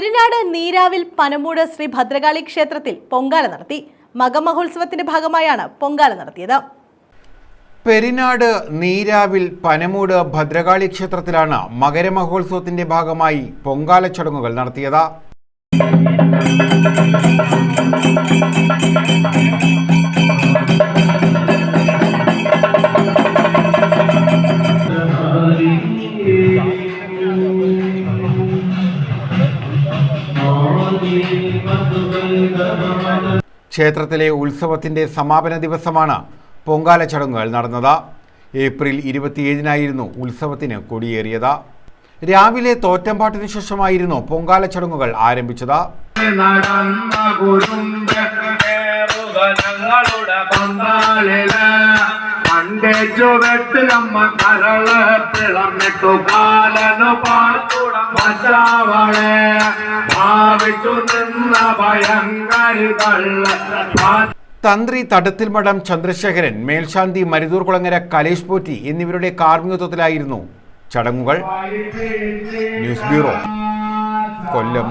പെരിനാട് നീരാവിൽ പനമൂട് ശ്രീ ഭദ്രകാളി ക്ഷേത്രത്തിൽ പൊങ്കാല നടത്തി. മകമഹോത്സവത്തിന്റെ ഭാഗമായാണ് പൊങ്കാല നടത്തിയത്. പെരിനാട് നീരാവിൽ പനമൂട് ഭദ്രകാളി ക്ഷേത്രത്തിലാണ് മകരമഹോത്സവത്തിന്റെ ഭാഗമായി പൊങ്കാല ചടങ്ങുകൾ നടത്തിയത്. ക്ഷേത്രത്തിലെ ഉത്സവത്തിന്റെ സമാപന ദിവസമാണ് പൊങ്കാല ചടങ്ങുകൾ നടന്നത്. ഏപ്രിൽ ഇരുപത്തിയേഴിനായിരുന്നു ഉത്സവത്തിന് കൊടിയേറിയത്. രാവിലെ തോറ്റമ്പാട്ടിന് ശേഷമായിരുന്നു പൊങ്കാല ചടങ്ങുകൾ ആരംഭിച്ചത്. പണ്ടേ ചുവട്ടിലമ്മ കരൾ കാലനു വച്ചാവളെ ഭാവിച്ചു നിന്ന ഭയങ്കരിതള്ള തന്ത്രി തടത്തിൽ മഠം ചന്ദ്രശേഖരൻ മേൽശാന്തി മരുതൂർ കുളങ്ങര കലേഷ് പോറ്റി എന്നിവരുടെ കാർമ്മികത്വത്തിലായിരുന്നു ചടങ്ങുകൾ. News bureau Kollam.